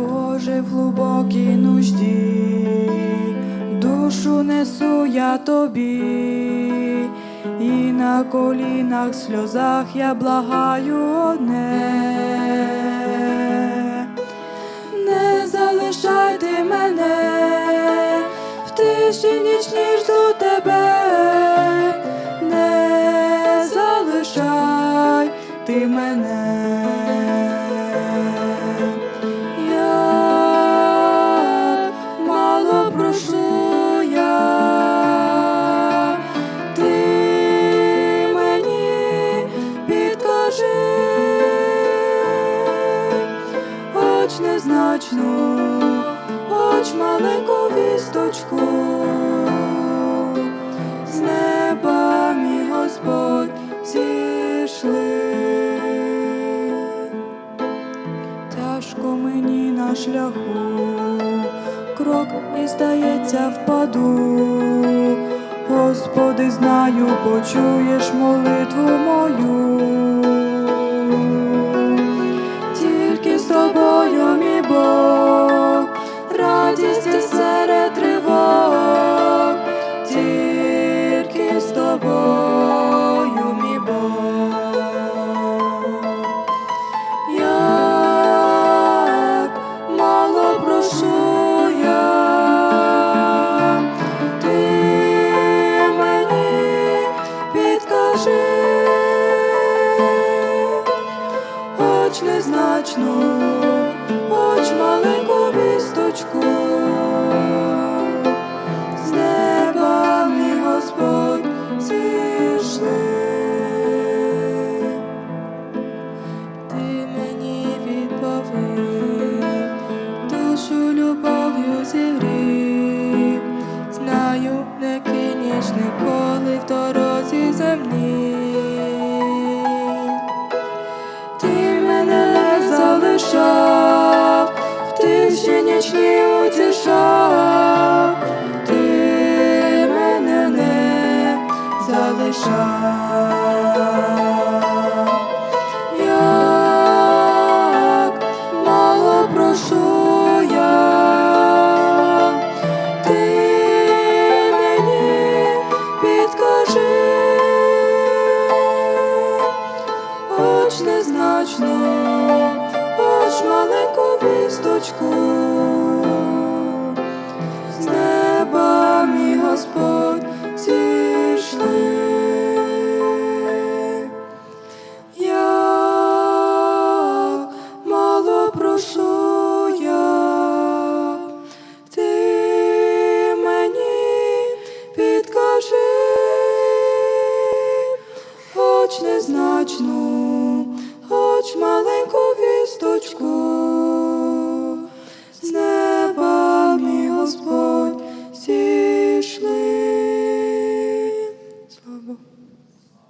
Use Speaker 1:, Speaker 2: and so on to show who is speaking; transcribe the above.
Speaker 1: Боже, в глибокій нужді, душу несу я тобі, і на колінах, сльозах я благаю одне. Не залишайте мене, в тиші нічній жду тебе, не залишай ти мене. Незначну, хоч маленьку вісточку, з неба мій Господь зійшли. Тяжко мені на шляху, крок і здається впаду. Господи, знаю, почуєш молитву мою. Тобою, прошу я, ти мені підкажи, хоч незначну, хоч маленьку ніколи в дорозі земній. Ти мене не залишав, в тиші нічні утішав, ти мене не залишав. Незначно, хоч маленьку вісточку, з неба мій Господь зійшли. Як мало прошу я, ти мені підкажи, хоч незначну,